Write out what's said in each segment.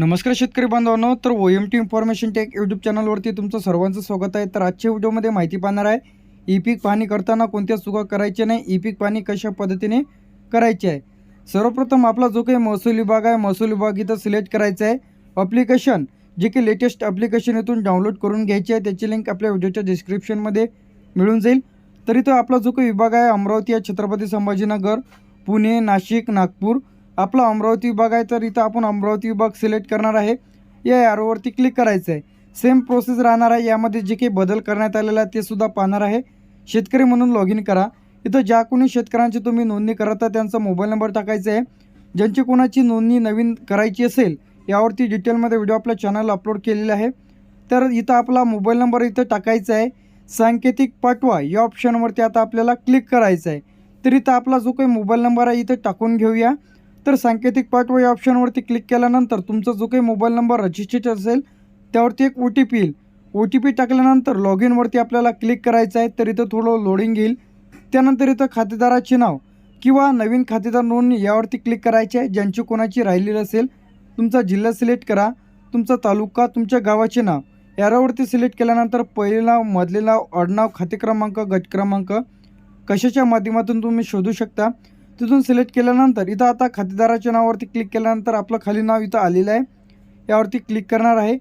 नमस्कार शेतकरी बांधवांनो तर O M T information tech YouTube चॅनलवरती तुमचं सर्वांचं स्वागत आहे. तर आजच्या व्हिडिओमध्ये माहिती पाहणार आहे ई पीक पाहणी करताना कोणत्या चुका करायच्या नाही ई पीक पाहणी कशा पद्धतीने करायची आहे? सर्वप्रथम आपला जो काही महसूल विभाग आहे महसूल विभाग इथं सिलेक्ट करायचा आहे. अप्लिकेशन जे की लेटेस्ट ॲप्लिकेशन इथून डाउनलोड करून घ्यायची आहे त्याची लिंक आपल्या व्हिडिओच्या डिस्क्रिप्शनमध्ये मिळून जाईल. तर इथं आपला जो काही विभाग आहे अमरावती आहे छत्रपती संभाजीनगर पुणे नाशिक नागपूर आपला अमरावती विभाग आहे तर इथं आपण अमरावती विभाग सिलेक्ट करणार आहे. या ॲरोवरती क्लिक करायचं आहे सेम प्रोसेस राहणार आहे यामध्ये जे काही बदल करण्यात आलेला आहे ते सुद्धा पाहणार आहे. शेतकरी म्हणून लॉग इन करा. इथं ज्या कोणी शेतकऱ्यांची तुम्ही नोंदणी करत आहे त्यांचा मोबाईल नंबर टाकायचा आहे. ज्यांची कोणाची नोंदणी नवीन करायची असेल यावरती डिटेलमध्ये व्हिडिओ आपल्या चॅनलला अपलोड केलेला आहे. तर इथं आपला मोबाईल नंबर इथं टाकायचा आहे. सांकेतिक पाठवा या ऑप्शनवरती आता आपल्याला क्लिक करायचं आहे. तर इथं आपला जो काही मोबाईल नंबर आहे इथं टाकून घेऊया. तर सांकेतिक पाठवा या ऑप्शनवरती क्लिक केल्यानंतर तुमचा जो काही मोबाईल नंबर रजिस्टर्ड असेल त्यावरती एक ओ टी पी येईल. ओ टी पी टाकल्यानंतर लॉग इनवरती आपल्याला क्लिक करायचं आहे तर इथं थोडं लोडिंग येईल. त्यानंतर इथं खातेदाराचे नाव किंवा नवीन खातेदार नोंदणी यावरती क्लिक करायचे आहे ज्यांची कोणाची राहिलेली असेल. तुमचा जिल्हा सिलेक्ट करा. तुमचा तालुका तुमच्या गावाचे नाव. यारावरती सिलेक्ट केल्यानंतर पहिले नाव मधले नाव आडनाव खाते क्रमांक गट क्रमांक कशाच्या माध्यमातून तुम्ही शोधू शकता? तिथून सिलेक्ट केल्यानंतर इथं आता खातेदाराच्या नावावरती क्लिक केल्यानंतर आपलं खाली नाव इथं आलेलं आहे. यावरती क्लिक करणार आहे.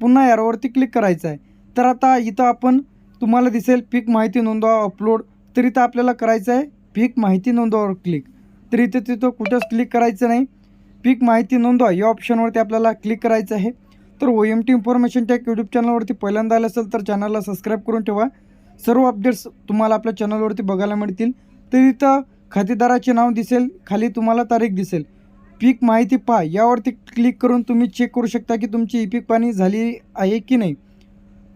पुन्हा यावरती क्लिक करायचं आहे. तर आता इथं आपण तुम्हाला दिसेल पीक माहिती नोंदवा अपलोड तर इथं आपल्याला करायचं आहे पीक माहिती नोंदवावर क्लिक तर इथं तिथं कुठंच क्लिक करायचं नाही. पीक माहिती नोंदवा या ऑप्शनवरती आपल्याला क्लिक करायचं आहे. तर O M T information tech YouTube चॅनलवरती पहिल्यांदा आलं असेल तर चॅनलला सबस्क्राईब करून ठेवा. सर्व अपडेट्स तुम्हाला आपल्या चॅनलवरती बघायला मिळतील. तर इथं खातेदाराचे नाव दिसेल खाली तुम्हाला तारीख दिसेल. पीक माहिती पहा यावरती क्लिक करून तुम्ही चेक करू शकता की तुमची ई पीक पाणी झाली आहे की नाही.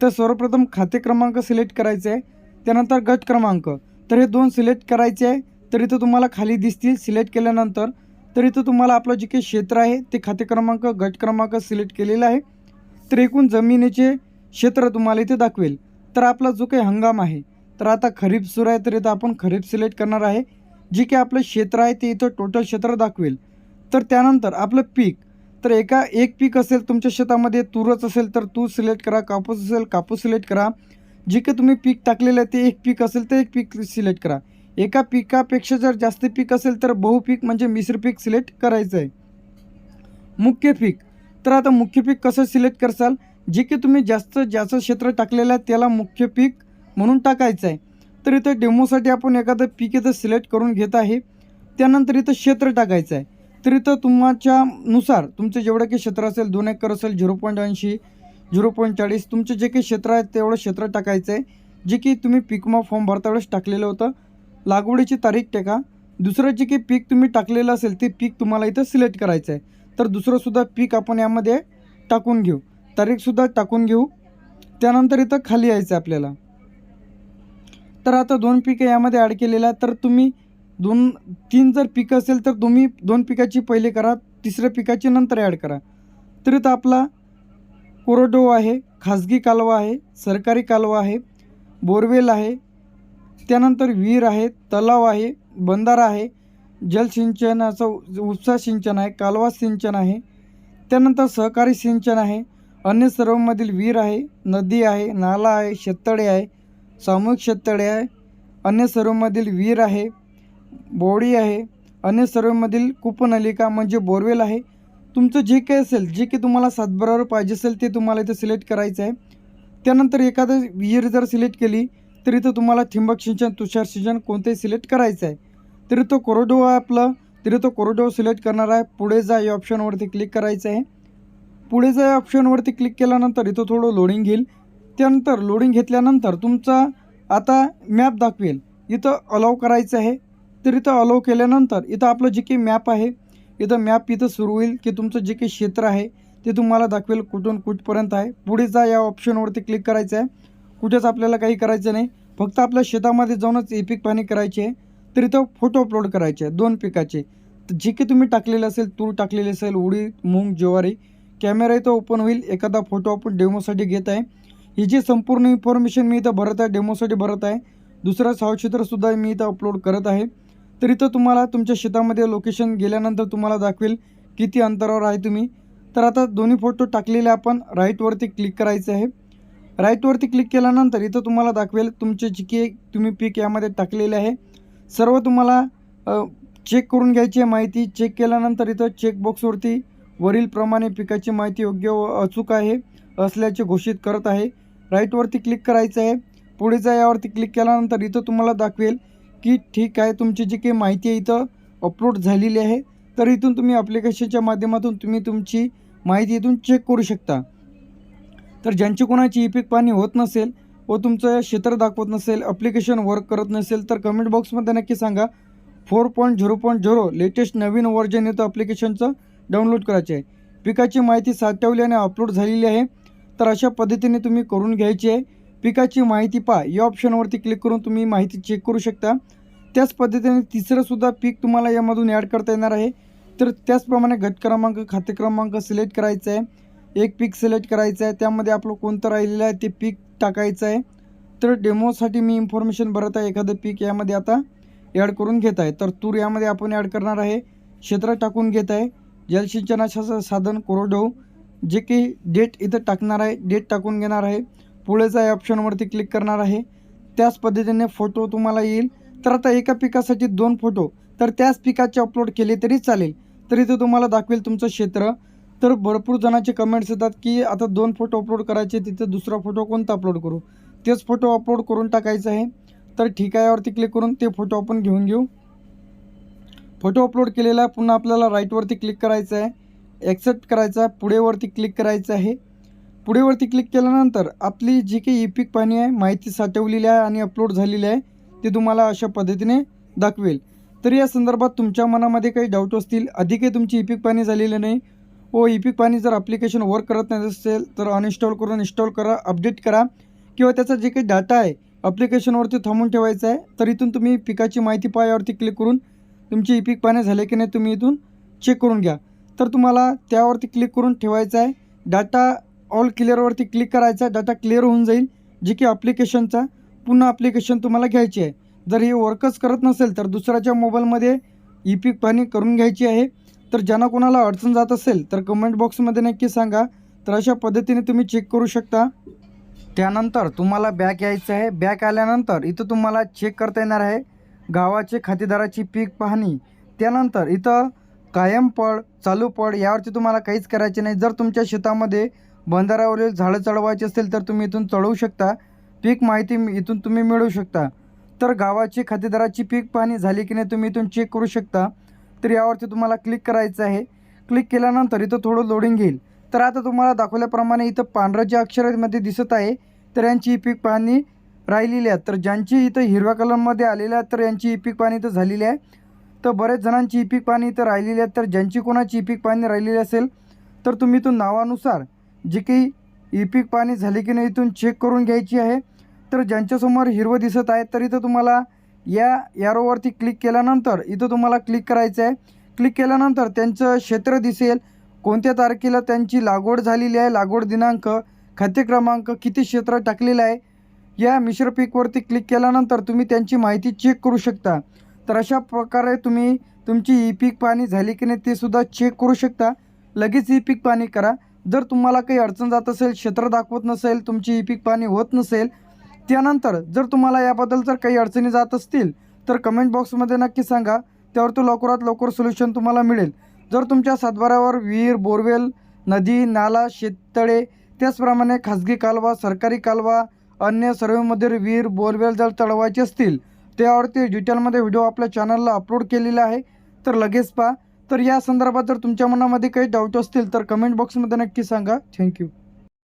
तर सर्वप्रथम खाते क्रमांक सिलेक्ट करायचे आहे त्यानंतर गट क्रमांक. तर हे दोन सिलेक्ट करायचे आहे तर इथं तुम्हाला खाली दिसतील सिलेक्ट केल्यानंतर. तर इथं तुम्हाला आपलं जे काही क्षेत्र आहे ते खाते क्रमांक गट क्रमांक सिलेक्ट केलेलं आहे. तर एकूण जमिनीचे क्षेत्र तुम्हाला इथे दाखवेल. तर आपला जो काही हंगाम आहे तर आता खरीप सुरू आहे तर इथं आपण खरीप सिलेक्ट करणार आहे. जे काही आपलं क्षेत्र आहे ते इथं टोटल क्षेत्र दाखवेल. तर त्यानंतर आपलं पीक. तर एका एक पीक असेल तुमच्या शेतामध्ये तूरच असेल तर तूर सिलेक्ट करा कापूस असेल कापूस सिलेक्ट करा. जे काही तुम्ही पीक टाकलेलं आहे ते एक पीक असेल तर एक पीक सिलेक्ट करा. एका पिकापेक्षा जर जास्त पीक असेल तर बहुपीक म्हणजे मिश्र पीक सिलेक्ट करायचं आहे मुख्य पीक. तर आता मुख्य पीक कसं सिलेक्ट करसाल? जे की तुम्ही जास्त ज्याचं क्षेत्र टाकलेलं आहे त्याला मुख्य पीक म्हणून टाकायचं आहे तर इथं डेमोसाठी आपण एखादं पीक इथं सिलेक्ट करून घेत आहे. त्यानंतर इथं क्षेत्र टाकायचं आहे. तर इथं तुमच्या नुसार तुमचं जेवढं काही क्षेत्र असेल दोन एकर असेल झिरो पॉईंट ऐंशी झिरो पॉईंट चाळीस तुमचं जे काही क्षेत्र आहे तेवढं क्षेत्र टाकायचं आहे. जे की तुम्ही पीकमा फॉर्म भरता वेळेस टाकलेलं होतं. लागवडीची तारीख टाका. दुसरं जे काही पीक तुम्ही टाकलेलं असेल ते पीक तुम्हाला इथं सिलेक्ट करायचं आहे. तर दुसरंसुद्धा पीक आपण यामध्ये टाकून घेऊ. तारीखसुद्धा टाकून घेऊ. त्यानंतर इथं खाली यायचं आहे आपल्याला. तर आता दोन पिकं यामध्ये ॲड केलेल्या तर तुम्ही दोन तीन जर पिकं असेल तर तुम्ही दोन पिकाची पहिले करा तिसऱ्या पिकाची नंतर ॲड करा. तर इथं आपला कोरडो आहे खाजगी कालवा आहे सरकारी कालवा आहे बोरवेल आहे त्यानंतर विहीर आहे तलाव आहे बंधारा आहे जलसिंचनाचं उपसा सिंचन आहे कालवा सिंचन आहे त्यानंतर सहकारी सिंचन आहे अन्य सर्वमधील विहीर आहे नदी आहे नाला आहे शेततळे आहे सामूहिक शेततळे आहे. अन्य सर्वमधील विहीर आहे. बोडी आहे. अन्य सर्वमधील कूपनलिका म्हणजे बोरवेल आहे. तुमचं जे काही असेल जे की तुम्हाला सातबारावर पाहिजे असेल ते तुम्हाला इथं सिलेक्ट करायचं आहे. त्यानंतर एखादं विहीर जर सिलेक्ट केली तर इथं तुम्हाला ठिंबक सिंचन तुषार सिंचन कोणतेही सिलेक्ट करायचं आहे. तरी तो कोरडो आहे आपलं. तरी तो कोरडो सिलेक्ट करणार आहे. पुढे जा या ऑप्शनवरती क्लिक करायचं आहे. पुढे जा या ऑप्शनवरती क्लिक केल्यानंतर इथं थोडं लोडिंग घेईल. त्यानंतर लोडिंग घेतल्यानंतर तुमचा आता मॅप दाखवेल. इथं अलाव करायचं आहे. तर इथं अलाव केल्यानंतर इथं आपलं जे काही मॅप आहे इथं मॅप इथं सुरू होईल की तुमचं जे काही क्षेत्र आहे ते तुम्हाला दाखवेल कुठून कुठपर्यंत आहे. पुढे जा या ऑप्शनवरती क्लिक करायचं आहे. कुठेच आपल्याला काही करायचं नाही. फक्त आपल्या शेतामध्ये जाऊनच एपिक पीक पाणी करायचे आहे. तर इथं फोटो अपलोड करायचे आहे दोन पिकाचे. जे की तुम्ही टाकलेलं असेल तूर टाकलेली असेल उडीद मूग ज्वारी कॅमेरा इथं ओपन होईल. एखादा फोटो आपण डेमोसाठी घेत आहे. ही जी संपूर्ण इन्फॉर्मेशन मी इथं भरत आहे डेमोसाठी भरत आहे दुसरं सावचित्रसुद्धा मी इथं अपलोड करत आहे. तर इथं तुम्हाला तुमच्या शेतामध्ये लोकेशन गेल्यानंतर तुम्हाला दाखवेल किती अंतरावर आहे तुम्ही. तर आता दोन्ही फोटो टाकलेले आपण राईटवरती क्लिक करायचं आहे. राईटवरती क्लिक केल्यानंतर इथं तुम्हाला दाखवेल तुमचे जिके तुम्ही पीक यामध्ये टाकलेले आहे. सर्व तुम्हाला चेक करून घ्यायची आहे माहिती. चेक केल्यानंतर इथं चेकबॉक्सवरती वरीलप्रमाणे पिकाची माहिती योग्य व अचूक आहे असल्याचे घोषित करत आहे. राईटवरती क्लिक करायचं आहे. पुढे जा यावरती क्लिक केल्यानंतर इथं तुम्हाला दाखवेल की ठीक आहे तुमची जी काही माहिती आहे इथं अपलोड झालेली आहे. तर इथून तुम्ही ॲप्लिकेशनच्या माध्यमातून तुम्ही तुमची माहिती इथून चेक करू शकता. तर ज्यांची कोणाची ई पीक पाणी होत नसेल व तुमचं क्षेत्र दाखवत नसेल ॲप्लिकेशन वर्क करत नसेल तर कमेंट बॉक्समध्ये नक्की सांगा. Four point zero point zero latest नवीन व्हर्जन येतं ॲप्लिकेशनचं डाउनलोड करायचे आहे. पिकाची माहिती साठवली आणि अपलोड झालेली आहे. तर अशा पद्धतीने तुम्ही करून घ्यायची. आहे पिकाची माहिती पहा. या ऑप्शनवरती क्लिक करून तुम्ही माहिती चेक करू शकता. त्याच पद्धतीने तिसरंसुद्धा पीक तुम्हाला यामधून ॲड करता येणार आहे. तर त्याचप्रमाणे गट क्रमांक खाते क्रमांक सिलेक्ट करायचा आहे. एक पीक सिलेक्ट करायचं आहे. त्यामध्ये आपलं कोणतं राहिलेलं आहे ते पीक टाकायचं आहे. तर डेमोसाठी मी इन्फॉर्मेशन भरत आहे. एखादं पीक यामध्ये आता ॲड करून घेत आहे. तर तूर यामध्ये आपण ॲड करणार आहे. क्षेत्र टाकून घेत आहे. जलसिंचनाचं साधन कोरडवू जे काही डेट इथं टाकणार आहे डेट टाकून घेणार आहे. पुढेचा या ऑप्शनवरती क्लिक करणार आहे. त्याच पद्धतीने फोटो तुम्हाला येईल. तर आता एका पिकासाठी दोन फोटो तर त्याच पिकाचे अपलोड केले तरी चालेल. तर इथं तुम्हाला दाखवेल तुमचं क्षेत्र. तर भरपूर जणांचे कमेंट्स येतात की आता दोन फोटो अपलोड करायचे तिथं दुसरा फोटो कोणता अपलोड करू? तेच फोटो अपलोड करून टाकायचं आहे. तर ठीक आहे यावरती क्लिक करून ते फोटो आपण घेऊन घेऊ. फोटो अपलोड केलेला पुन्हा आपल्याला राईटवरती क्लिक करायचं आहे. ॲक्सेप्ट करायचा पुढेवरती क्लिक करायचं आहे. पुढेवरती क्लिक केल्यानंतर आपली जी काही ई पाणी आहे माहिती साठवलेली आहे आणि अपलोड झालेली आहे ते तुम्हाला अशा पद्धतीने दाखवेल. तर या संदर्भात तुमच्या मनामध्ये काही डाऊट असतील अधिकही तुमची ई पाणी झालेली नाही व ई पाणी जर ॲप्लिकेशन वर्क करत नाही असेल तर अनइन्स्टॉल करून इन्स्टॉल करा अपडेट करा किंवा त्याचा जे काही डाटा आहे ॲप्लिकेशनवरती थांबून ठेवायचा आहे तर इथून तुम्ही पिकाची माहिती पायावरती क्लिक करून तुमची ई पाणी झाले की नाही तुम्ही इथून चेक करून घ्या. तर तुम्हाला त्यावरती क्लिक करून ठेवायचं आहे. डाटा ऑल क्लिअरवरती क्लिक करायचा डाटा क्लिअर होऊन जाईल. जे की ॲप्लिकेशनचा पुन्हा ॲप्लिकेशन तुम्हाला घ्यायची आहे. जर हे वर्कच करत नसेल तर दुसऱ्याच्या मोबाईलमध्ये ई पी पाणी करून घ्यायची आहे. तर ज्यांना कोणाला अडचण जात असेल तर कमेंट बॉक्समध्ये नक्की सांगा. तर अशा पद्धतीने तुम्ही चेक करू शकता. त्यानंतर तुम्हाला बॅक यायचं आहे. बॅक आल्यानंतर इथं तुम्हाला चेक करता येणार आहे. गावाचे खातेदाराची पीक पाहणी. त्यानंतर इथं कायम पड चालू पड यावरती तुम्हाला काहीच करायचे नाही. जर तुमच्या शेतामध्ये बंधाऱ्यावरील झाडं चढवायची असेल तर तुम्ही इथून चढवू शकता. पीक माहिती इथून तुम्ही मिळवू शकता. तर गावाची खातेदाराची पीक पाहणी झाली की नाही तुम्ही इथून चेक करू शकता. तर यावरती तुम्हाला क्लिक करायचं आहे. क्लिक केल्यानंतर इथं थोडं लोडिंग घेईल. तर आता तुम्हाला दाखवल्याप्रमाणे इथं पांढऱ्याच्या अक्षरामध्ये दिसत आहे. तर यांची ही पीक पाहणी राहिलेली आहे. तर ज्यांची इथं हिरव्या कलरमध्ये आलेल्या आहेत तर यांची ही पीक पाहणी इथं झालेली आहे. तर बरेच जणांची ई पीक पाणी इथं राहिलेली आहेत. तर ज्यांची कोणाची ई पीक पाणी राहिलेली असेल तर तुम्ही इथून नावानुसार जे काही ई पीक पाणी झाली की नाही इथून चेक करून घ्यायची आहे. तर ज्यांच्यासमोर हिरवं दिसत आहे तर इथं तुम्हाला या यारोवरती क्लिक केल्यानंतर इथं तुम्हाला क्लिक करायचं आहे. क्लिक केल्यानंतर त्यांचं क्षेत्र दिसेल. कोणत्या तारखेला त्यांची लागवड झालेली आहे लागवड दिनांक खाते क्रमांक किती क्षेत्र टाकलेलं आहे या मिश्र पीकवरती क्लिक केल्यानंतर तुम्ही त्यांची माहिती चेक करू शकता. तर अशा प्रकारे तुम्ही तुमची ई पीक पाणी झाली की नाही ते सुद्धा चेक करू शकता. लगेच ई पीक पाणी करा. जर तुम्हाला काही अडचण जात असेल क्षेत्र दाखवत नसेल तुमची ई पीक पाणी होत नसेल त्यानंतर जर तुम्हाला याबद्दल जर काही अडचणी जात असतील तर कमेंट बॉक्समध्ये नक्की सांगा. त्यावर तो लवकरात लवकर सोल्युशन तुम्हाला मिळेल. जर तुमच्या सातबाऱ्यावर विहीर बोरवेल नदी नाला शेततळे त्याचप्रमाणे खाजगी कालवा सरकारी कालवा अन्य सर्वेमध्ये विहीर बोरवेल जर चढवायचे असतील त्यावरती डिटेलमध्ये व्हिडिओ आपल्या चॅनलला अपलोड केलेला आहे. तर लगेच पहा. तर या संदर्भात जर तुमच्या मनामध्ये काही डाऊट असतील तर कमेंट बॉक्समध्ये नक्की सांगा. थँक्यू